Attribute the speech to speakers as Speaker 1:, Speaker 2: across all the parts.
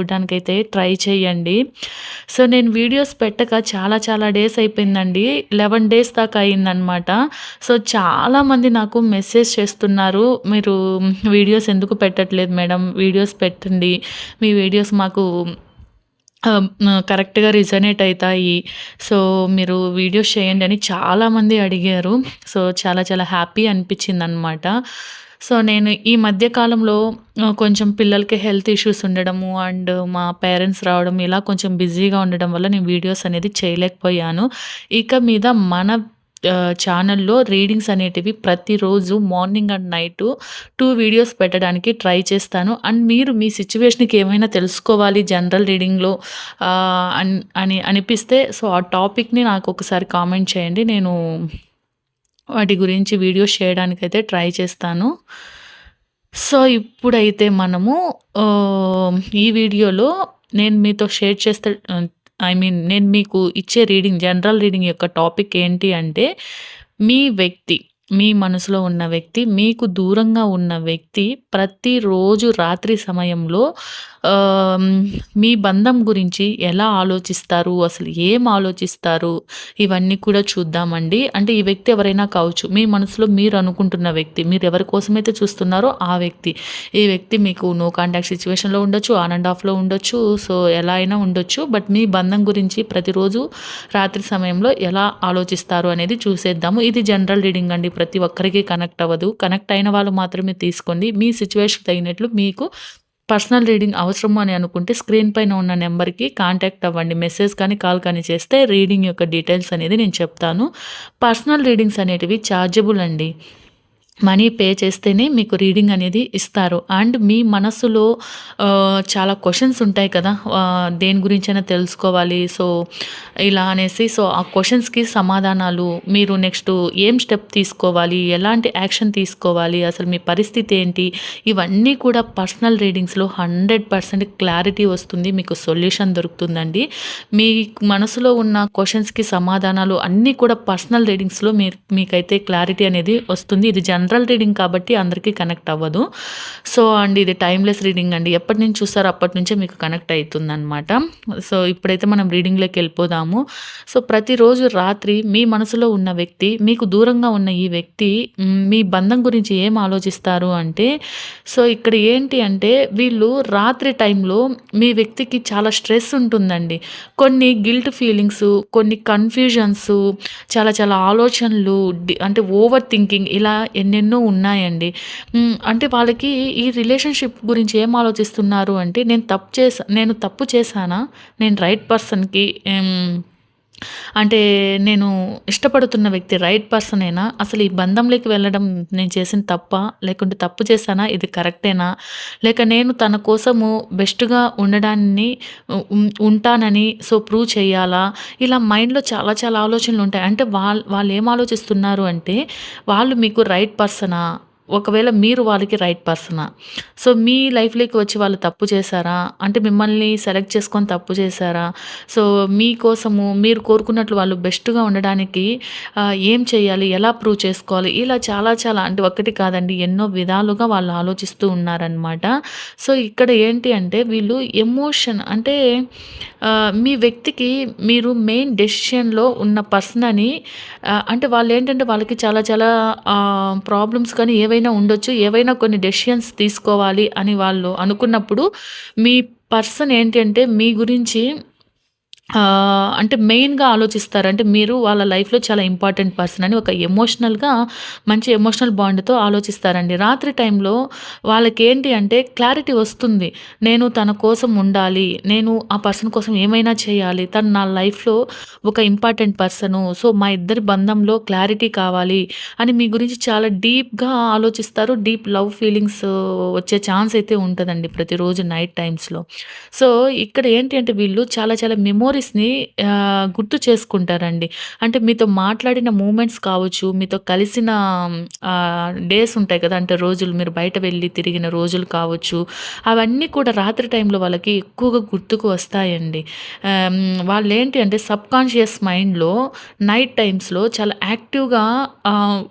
Speaker 1: చూడడానికైతే try చేయండి so నేను videos పెట్టక చాలా చాలా డేస్ అయిపోయిందండి. లెవెన్ డేస్ దాకా అయిందనమాట సో చాలామంది నాకు మెసేజ్ చేస్తున్నారు మీరు వీడియోస్ ఎందుకు పెట్టట్లేదు మేడం? వీడియోస్ పెట్టండి. మీ వీడియోస్ మాకు కరెక్ట్గా రిజనేట్ అవుతాయి సో మీరు వీడియోస్ చేయండి అని చాలామంది అడిగారు. సో చాలా చాలా హ్యాపీ అనిపించింది అనమాట సో నేను ఈ మధ్య కాలంలో కొంచెం పిల్లలకి హెల్త్ ఇష్యూస్ ఉండడము అండ్ మా పేరెంట్స్ రావడం ఇలా కొంచెం బిజీగా ఉండడం వల్ల నేను వీడియోస్ అనేది చేయలేకపోయాను. ఇక మీద మన ఛానల్లో రీడింగ్స్ అనేటివి ప్రతిరోజు morning and night two videos పెట్టడానికి ట్రై చేస్తాను. అండ్ మీరు మీ సిచ్యువేషన్కి ఏమైనా తెలుసుకోవాలి జనరల్ రీడింగ్లో అని అనిపిస్తే సో ఆ టాపిక్ని నాకు ఒకసారి కామెంట్ చేయండి. నేను వాటి గురించి వీడియోస్ చేయడానికైతే ట్రై చేస్తాను. సో ఇప్పుడైతే మనము ఈ వీడియోలో నేను మీతో షేర్ చేస్తే ఐ మీన్ నేను మీకు ఇచ్చే రీడింగ్ జనరల్ రీడింగ్ యొక్క టాపిక్ ఏంటి అంటే మీ వ్యక్తి మీ మనసులో ఉన్న వ్యక్తి మీకు దూరంగా ఉన్న వ్యక్తి ప్రతిరోజు రాత్రి సమయంలో మీ బంధం గురించి ఎలా ఆలోచిస్తారు? అసలు ఏం ఆలోచిస్తారు? ఇవన్నీ కూడా చూద్దామండి. అంటే ఈ వ్యక్తి ఎవరైనా కావచ్చు మీ మనసులో మీరు అనుకుంటున్న వ్యక్తి మీరు ఎవరి కోసమైతే చూస్తున్నారో ఆ వ్యక్తి. ఈ వ్యక్తి మీకు నో కాంటాక్ట్ సిచ్యువేషన్లో ఉండొచ్చు ఆన్ అండ్ ఆఫ్లో ఉండొచ్చు సో ఎలా అయినా ఉండొచ్చు. బట్ మీ బంధం గురించి ప్రతిరోజు రాత్రి సమయంలో ఎలా ఆలోచిస్తారు అనేది చూసేద్దాము. ఇది జనరల్ రీడింగ్ అండి. ప్రతి ఒక్కరికి కనెక్ట్ అవ్వదు. కనెక్ట్ అయిన వాళ్ళు మాత్రమే తీసుకోండి. మీ సిచ్యువేషన్ తగినట్లు మీకు పర్సనల్ రీడింగ్ అవసరము అని అనుకుంటే స్క్రీన్ పైన ఉన్న నెంబర్కి కాంటాక్ట్ అవ్వండి. మెసేజ్ కానీ కాల్ కానీ చేస్తే రీడింగ్ యొక్క డీటెయిల్స్ అనేది నేను చెప్తాను. పర్సనల్ రీడింగ్స్ అనేటివి ఛార్జబుల్ అండి. మనీ పే చేస్తేనే మీకు రీడింగ్ అనేది ఇస్తారు. అండ్ మీ మనసులో చాలా క్వశ్చన్స్ ఉంటాయి కదా. దేని గురించైనా తెలుసుకోవాలి. సో ఇలా అనేసి సో ఆ క్వశ్చన్స్కి సమాధానాలు మీరు నెక్స్ట్ ఏం స్టెప్ తీసుకోవాలి ఎలాంటి యాక్షన్ తీసుకోవాలి అసలు మీ పరిస్థితి ఏంటి ఇవన్నీ కూడా పర్సనల్ రీడింగ్స్లో హండ్రెడ్ పర్సెంట్ క్లారిటీ వస్తుంది. మీకు సొల్యూషన్ దొరుకుతుందండి. మీ మనసులో ఉన్న క్వశ్చన్స్కి సమాధానాలు అన్నీ కూడా పర్సనల్ రీడింగ్స్లో మీరు మీకైతే క్లారిటీ అనేది వస్తుంది. ఇది జనరల్ జనరల్ రీడింగ్ కాబట్టి అందరికీ కనెక్ట్ అవ్వదు. సో అండ్ ఇది టైమ్లెస్ రీడింగ్ అండి. ఎప్పటి నుంచి చూస్తారో అప్పటి నుంచే మీకు కనెక్ట్ అవుతుంది అనమాట సో ఇప్పుడైతే మనం రీడింగ్లోకి వెళ్ళిపోదాము. సో ప్రతిరోజు రాత్రి మీ మనసులో ఉన్న వ్యక్తి మీకు దూరంగా ఉన్న ఈ వ్యక్తి మీ బంధం గురించి ఏం ఆలోచిస్తారు అంటే సో ఇక్కడ ఏంటి అంటే వీళ్ళు రాత్రి టైంలో మీ వ్యక్తికి చాలా స్ట్రెస్ ఉంటుందండి. కొన్ని గిల్ట్ ఫీలింగ్స్ కొన్ని కన్ఫ్యూజన్స్ చాలా చాలా ఆలోచనలు అంటే ఓవర్ థింకింగ్ ఇలా ఎన్ని ఎన్నెన్నో ఉన్నాయండి. అంటే వాళ్ళకి ఈ రిలేషన్షిప్ గురించి ఏం ఆలోచిస్తున్నారు అంటే నేను తప్పు చేసా నేను తప్పు చేశానా? నేను రైట్ పర్సన్కి అంటే నేను ఇష్టపడుతున్న వ్యక్తి రైట్ పర్సనేనా అసలు ఈ బంధంలోకి వెళ్ళడం నేను చేసిన తప్ప? లేకుంటే తప్పు చేశానా? ఇది కరెక్టేనా? లేక నేను తన కోసము బెస్ట్గా ఉండడాన్ని ఉంటానని సో ప్రూవ్ చేయాలా? ఇలా మైండ్లో చాలా చాలా ఆలోచనలు ఉంటాయి. అంటే వాళ్ళు వాళ్ళు ఏం ఆలోచిస్తున్నారు అంటే వాళ్ళు మీకు రైట్ పర్సనా ఒకవేళ మీరు వాళ్ళకి రైట్ పర్సనా సో మీ లైఫ్లోకి వచ్చి వాళ్ళు తప్పు చేశారా? అంటే మిమ్మల్ని సెలెక్ట్ చేసుకొని తప్పు చేశారా? సో మీకోసము మీరు కోరుకున్నట్లు వాళ్ళు బెస్ట్గా ఉండడానికి ఏం చేయాలి? ఎలా ప్రూవ్ చేసుకోవాలి? ఇలా చాలా చాలా అంటే ఒకటి కాదండి ఎన్నో విధాలుగా వాళ్ళు ఆలోచిస్తూ ఉన్నారనమాట సో ఇక్కడ ఏంటి అంటే వీళ్ళు ఎమోషన్ అంటే మీ వ్యక్తికి మీరు మెయిన్ డెసిషన్లో ఉన్న పర్సన్ అని అంటే వాళ్ళు ఏంటంటే వాళ్ళకి చాలా చాలా ప్రాబ్లమ్స్ కానీ ఏవైనా ఏవైనా ఉండొచ్చు ఏవైనా కొన్ని డెసిషన్స్ తీసుకోవాలి అని వాళ్ళు అనుకున్నప్పుడు మీ పర్సన్ ఏంటంటే మీ గురించి అంటే మెయిన్‌గా ఆలోచిస్తారు. అంటే మీరు వాళ్ళ లైఫ్‌లో చాలా ఇంపార్టెంట్ పర్సన్ అని ఒక ఎమోషనల్‌గా మంచి ఎమోషనల్ బాండ్‌తో ఆలోచిస్తారండి. రాత్రి టైంలో వాళ్ళకి ఏంటి అంటే క్లారిటీ వస్తుంది. నేను తన కోసం ఉండాలి. నేను ఆ పర్సన్ కోసం ఏమైనా చేయాలి. తను నా లైఫ్‌లో ఒక ఇంపార్టెంట్ పర్సను. సో, మా ఇద్దరి బంధంలో క్లారిటీ కావాలి అని మీ గురించి చాలా డీప్‌గా ఆలోచిస్తారు. డీప్ లవ్ ఫీలింగ్స్ వచ్చే ఛాన్స్ అయితే ఉంటుందండి ప్రతిరోజు నైట్ టైమ్స్‌లో. సో, ఇక్కడ ఏంటి అంటే వీళ్ళు చాలా చాలా మెమోరీస్‌ని గుర్తు చేసుకుంటారండి. అంటే మీతో మాట్లాడిన మూమెంట్స్ కావచ్చు, మీతో కలిసిన డేస్ ఉంటాయి కదా! అంటే రోజులు మీరు బయట వెళ్ళి తిరిగిన రోజులు కావచ్చు, అవన్నీ కూడా రాత్రి టైంలో వాళ్ళకి ఎక్కువగా గుర్తుకు వస్తాయండి. వాళ్ళు ఏంటి అంటే అంటే సబ్‌కాన్షియస్ మైండ్‌లో నైట్ టైమ్స్‌లో చాలా యాక్టివ్‌గా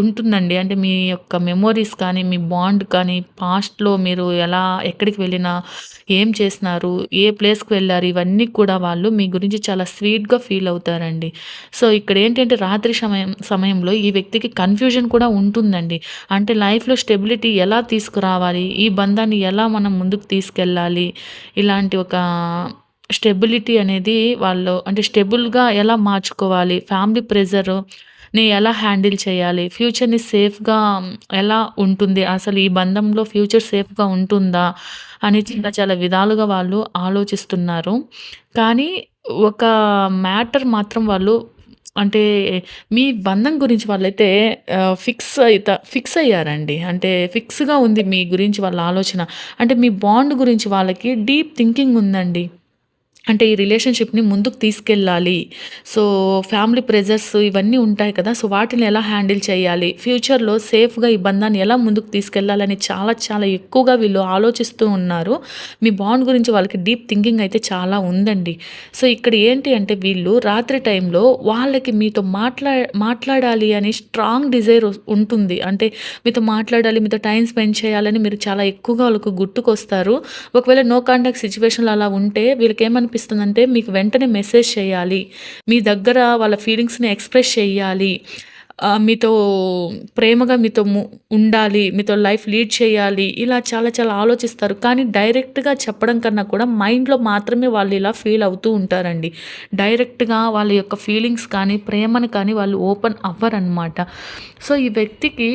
Speaker 1: ఉంటుందండి. అంటే మీ యొక్క మెమోరీస్ కానీ, మీ బాండ్ కానీ, పాస్ట్‌లో మీరు ఎలా ఎక్కడికి వెళ్ళినా, ఏం చేసినారు, ఏ ప్లేస్‌కి వెళ్ళారు ఇవన్నీ కూడా వాళ్ళు మీ గురించి చాలా స్వీట్ స్వీట్‌గా ఫీల్ అవుతారండి. సో, ఇక్కడ ఏంటంటే రాత్రి సమయం సమయంలో ఈ వ్యక్తికి కన్‌ఫ్యూజన్ కూడా ఉంటుందండి. అంటే లైఫ్‌లో స్టెబిలిటీ ఎలా తీసుకురావాలి, ఈ బంధాన్ని ఎలా మనం ముందుకు తీసుకెళ్ళాలి, ఇలాంటి ఒక స్టెబిలిటీ అనేది వాళ్ళు అంటే స్టెబుల్‌గా ఎలా మార్చుకోవాలి, ఫ్యామిలీ ప్రెషర్‌ని ఎలా హ్యాండిల్ చేయాలి, ఫ్యూచర్‌ని సేఫ్‌గా ఎలా ఉంటుంది, అసలు ఈ బంధంలో ఫ్యూచర్ సేఫ్‌గా ఉంటుందా అని చాలా చాలా విధాలుగా వాళ్ళు ఆలోచిస్తున్నారు. కానీ ఒక మ్యాటర్ మాత్రం వాళ్ళు అంటే మీ బంధం గురించి వాళ్ళైతే ఫిక్స్ అయిత ఫిక్స్ అయ్యారండి. అంటే ఫిక్స్‌గా ఉంది మీ గురించి వాళ్ళ ఆలోచన. అంటే మీ బాండ్ గురించి వాళ్ళకి డీప్ థింకింగ్ ఉందండి. అంటే ఈ రిలేషన్‌షిప్‌ని ముందుకు తీసుకెళ్ళాలి. సో, ఫ్యామిలీ ప్రెజర్స్ ఇవన్నీ ఉంటాయి కదా! సో, వాటిని ఎలా హ్యాండిల్ చేయాలి, ఫ్యూచర్‌లో సేఫ్‌గా ఈ బంధాన్ని ఎలా ముందుకు తీసుకెళ్ళాలని చాలా చాలా ఎక్కువగా వీళ్ళు ఆలోచిస్తూ ఉన్నారు. మీ బాండ్ గురించి వాళ్ళకి డీప్ థింకింగ్ అయితే చాలా ఉందండి. సో, ఇక్కడ ఏంటి అంటే వీళ్ళు రాత్రి టైంలో వాళ్ళకి మీతో మాట్లా మాట్లాడాలి అని స్ట్రాంగ్ డిజైర్ ఉంటుంది. అంటే మీతో మాట్లాడాలి, మీతో టైం స్పెండ్ చేయాలని మీరు చాలా ఎక్కువగా వాళ్ళకు గుర్తుకొస్తారు. ఒకవేళ నో కాంటాక్ట్ సిట్యుయేషన్‌లో అలా ఉంటే అనిపిస్తుందంటే మీకు వెంటనే మెసేజ్ చేయాలి. మీ దగ్గర వాళ్ళ ఫీలింగ్స్‌ని ఎక్స్‌ప్రెస్ చేయాలి. మీతో ప్రేమగా మీతో ఉండాలి. మీతో లైఫ్ లీడ్ చేయాలి. ఇలా చాలా చాలా ఆలోచిస్తారు. కానీ డైరెక్ట్‌గా చెప్పడం కన్నా కూడా మైండ్‌లో మాత్రమే వాళ్ళు ఇలా ఫీల్ అవుతూ ఉంటారండి. డైరెక్ట్‌గా వాళ్ళ యొక్క ఫీలింగ్స్ కానీ, ప్రేమను కానీ వాళ్ళు ఓపెన్ అవ్వరనమాట. సో, ఈ వ్యక్తికి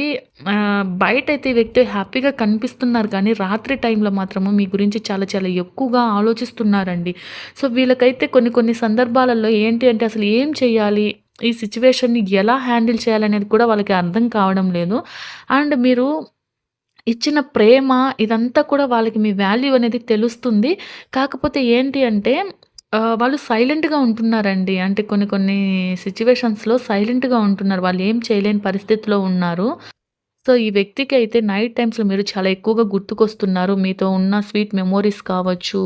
Speaker 1: బయట బయటైతే ఈ వ్యక్తి హ్యాపీగా కనిపిస్తున్నారు కానీ రాత్రి టైంలో మాత్రము మీ గురించి చాలా చాలా ఎక్కువగా ఆలోచిస్తున్నారండి. సో, వీళ్ళకైతే కొన్ని కొన్ని సందర్భాలలో ఏంటి అంటే అసలు ఏం చేయాలి, ఈ సిచ్యువేషన్ని ఎలా హ్యాండిల్ చేయాలనేది కూడా వాళ్ళకి అర్థం కావడం లేదు. అండ్ మీరు ఇచ్చిన ప్రేమ ఇదంతా కూడా వాళ్ళకి మీ వాల్యూ అనేది తెలుస్తుంది. కాకపోతే ఏంటి అంటే వాళ్ళు సైలెంట్‌గా ఉంటున్నారండి. అంటే కొన్ని కొన్ని సిచ్యువేషన్స్లో సైలెంట్‌గా ఉంటున్నారు. వాళ్ళు ఏం చేయలేని పరిస్థితిలో ఉన్నారు. సో, ఈ వ్యక్తికి అయితే నైట్ టైమ్స్‌లో మీరు చాలా ఎక్కువగా గుర్తుకొస్తున్నారు. మీతో ఉన్న స్వీట్ మెమోరీస్ కావచ్చు,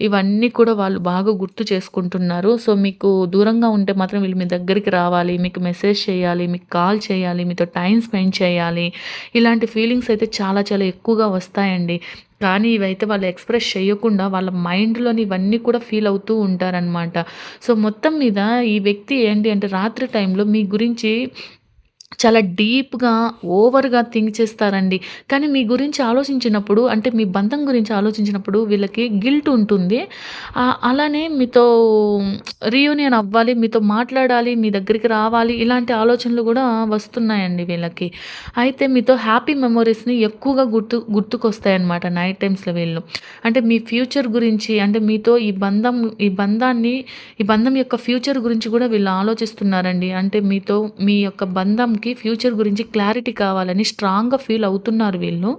Speaker 1: ఇవన్నీ కూడా వాళ్ళు బాగా గుర్తు చేసుకుంటున్నారు. సో, మీకు దూరంగా ఉంటే మాత్రం వీళ్ళు మీ దగ్గరికి రావాలి, మీకు మెసేజ్ చేయాలి, మీకు కాల్ చేయాలి, మీతో టైం స్పెండ్ చేయాలి. ఇలాంటి ఫీలింగ్స్ అయితే చాలా చాలా ఎక్కువగా వస్తాయండి. కానీ ఇవైతే వాళ్ళు ఎక్స్‌ప్రెస్ చేయకుండా వాళ్ళ మైండ్‌లోని ఇవన్నీ కూడా ఫీల్ అవుతూ ఉంటారనమాట. సో, మొత్తం మీద ఈ వ్యక్తి ఏంటి అంటే రాత్రి టైంలో మీ గురించి చాలా డీప్‌గా, ఓవర్‌గా థింక్ చేస్తారండి. కానీ మీ గురించి ఆలోచించినప్పుడు అంటే మీ బంధం గురించి ఆలోచించినప్పుడు వీళ్ళకి గిల్ట్ ఉంటుంది. అలానే మీతో రీయూనియన్ అవ్వాలి, మీతో మాట్లాడాలి, మీ దగ్గరికి రావాలి ఇలాంటి ఆలోచనలు కూడా వస్తున్నాయండి వీళ్ళకి. అయితే మీతో హ్యాపీ మెమొరీస్ని ఎక్కువగా గుర్తు గుర్తుకొస్తాయన్నమాట నైట్ టైమ్స్‌లో వీళ్ళు. అంటే మీ ఫ్యూచర్ గురించి అంటే మీతో ఈ బంధం ఈ బంధాన్ని ఈ బంధం యొక్క ఫ్యూచర్ గురించి కూడా వీళ్ళు ఆలోచిస్తున్నారండి. అంటే మీతో మీ యొక్క బంధం బంధంకి ఫ్యూచర్ గురించి క్లారిటీ కావాలని స్ట్రాంగ్‌గా ఫీల్ అవుతున్నారు వీళ్ళు.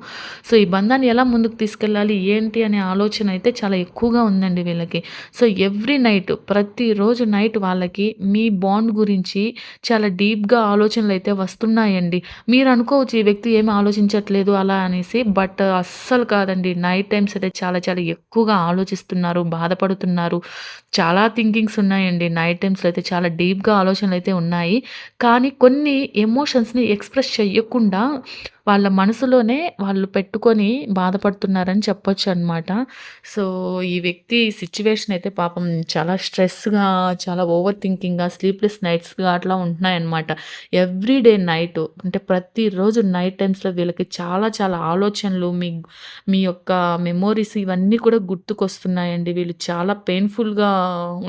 Speaker 1: సో, ఈ బంధాన్ని ఎలా ముందుకు తీసుకెళ్ళాలి, ఏంటి అనే ఆలోచన అయితే చాలా ఎక్కువగా ఉందండి వీళ్ళకి. సో, ఎవ్రీ నైట్ ప్రతిరోజు నైట్ వాళ్ళకి మీ బాండ్ గురించి చాలా డీప్‌గా ఆలోచనలు అయితే వస్తున్నాయండి. మీరు అనుకోవచ్చు ఈ వ్యక్తి ఏమి ఆలోచించట్లేదు అలా అనేసి. బట్ అస్సలు కాదండి. నైట్ టైమ్స్ అయితే చాలా చాలా ఎక్కువగా ఆలోచిస్తున్నారు, బాధపడుతున్నారు. చాలా థింకింగ్స్ ఉన్నాయండి. నైట్ టైమ్స్‌లో అయితే చాలా డీప్‌గా ఆలోచనలు అయితే ఉన్నాయి. కానీ కొన్ని ఎమోషన్స్‌ని ఎక్స్‌ప్రెస్ చేయకుండా వాళ్ళ మనసులోనే వాళ్ళు పెట్టుకొని బాధపడుతున్నారని చెప్పొచ్చనమాట. సో, ఈ వ్యక్తి సిచ్యువేషన్ అయితే పాపం చాలా స్ట్రెస్‌గా, చాలా ఓవర్ థింకింగ్‌గా, స్లీప్‌లెస్ నైట్స్‌గా అట్లా ఉంటున్నాయన్నమాట. ఎవ్రీ డే నైట్ అంటే ప్రతిరోజు నైట్ టైమ్స్‌లో వీళ్ళకి చాలా చాలా ఆలోచనలు మీ మీ యొక్క మెమోరీస్ ఇవన్నీ కూడా గుర్తుకొస్తున్నాయండి. వీళ్ళు చాలా పెయిన్‌ఫుల్‌గా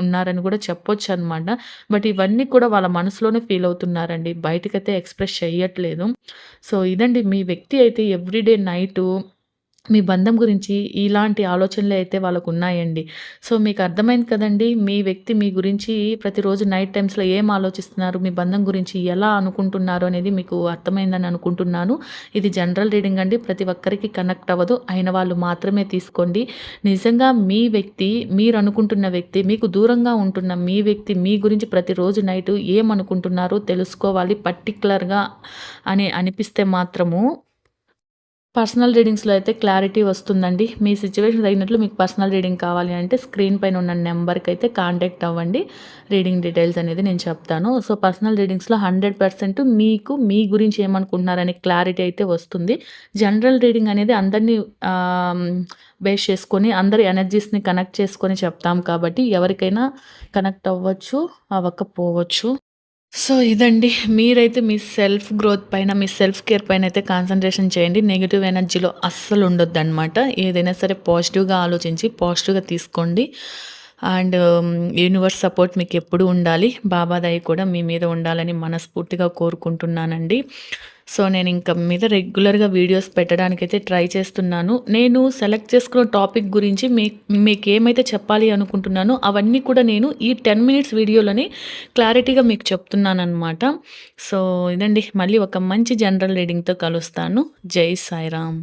Speaker 1: ఉన్నారని కూడా చెప్పొచ్చనమాట. బట్ ఇవన్నీ కూడా వాళ్ళ మనసులోనే ఫీల్ అవుతున్నారండి. బయటకైతే ఎక్స్‌ప్రెస్ చేయట్లేదు సో, ఇదండి మీ వ్యక్తి అయితే ఎవ్రీ డే నైటు మీ బంధం గురించి ఇలాంటి ఆలోచనలే అయితే వాళ్ళకు ఉన్నాయండి సో, మీకు అర్థమైంది కదండీ! మీ వ్యక్తి మీ గురించి ప్రతిరోజు నైట్ టైమ్స్‌లో ఏం ఆలోచిస్తున్నారు, మీ బంధం గురించి ఎలా అనుకుంటున్నారు అనేది మీకు అర్థమైందని అనుకుంటున్నాను. ఇది జనరల్ రీడింగ్ అండి. ప్రతి ఒక్కరికి కనెక్ట్ అవ్వదు. అయిన వాళ్ళు మాత్రమే తీసుకోండి. నిజంగా మీ వ్యక్తి, మీరు అనుకుంటున్న వ్యక్తి, మీకు దూరంగా ఉంటున్న మీ వ్యక్తి మీ గురించి ప్రతిరోజు నైట్ ఏమనుకుంటున్నారో తెలుసుకోవాలి పర్టిక్యులర్‌గా అని అనిపిస్తే మాత్రము పర్సనల్ రీడింగ్స్‌లో అయితే క్లారిటీ వస్తుందండి. మీ సిచ్యువేషన్ తగినట్లు మీకు పర్సనల్ రీడింగ్ కావాలి అంటే స్క్రీన్ పైన ఉన్న నెంబర్కి అయితే కాంటాక్ట్ అవ్వండి. రీడింగ్ డీటెయిల్స్ అనేది నేను చెప్తాను. సో, పర్సనల్ రీడింగ్స్‌లో 100% మీకు మీ గురించి ఏమనుకుంటున్నారనే క్లారిటీ అయితే వస్తుంది. జనరల్ రీడింగ్ అనేది అందరినీ బేస్ చేసుకొని అందరి ఎనర్జీస్‌ని కనెక్ట్ చేసుకొని చెప్తాం కాబట్టి ఎవరికైనా కనెక్ట్ అవ్వచ్చు, అవ్వకపోవచ్చు. సో, ఇదండి. మీరైతే మీ సెల్ఫ్ గ్రోత్ పైన, మీ సెల్ఫ్ కేర్ పైన అయితే కాన్సన్ట్రేషన్ చేయండి. నెగిటివ్ ఎనర్జీలో అస్సలు ఉండొద్దు అనమాట ఏదైనా సరే పాజిటివ్‌గా ఆలోచించి పాజిటివ్‌గా తీసుకోండి. అండ్ యూనివర్స్ సపోర్ట్ మీకు ఎప్పుడు ఉండాలి. బాబాదాయి కూడా మీ మీద ఉండాలని మనస్ఫూర్తిగా కోరుకుంటున్నానండి. సో, నేను ఇంకా మీద రెగ్యులర్‌గా వీడియోస్ పెట్టడానికైతే ట్రై చేస్తున్నాను. నేను సెలెక్ట్ చేసుకున్న టాపిక్ గురించి మీ ఏమైతే చెప్పాలి అనుకుంటున్నానో అవన్నీ కూడా నేను ఈ 10 మినిట్స్ వీడియోలోనే క్లారిటీగా మీకు చెప్తున్నానమాట సో, ఇదండి. మళ్ళీ ఒక మంచి జనరల్ రీడింగ్‌తో కలుస్తాను. జై సాయిరామ్.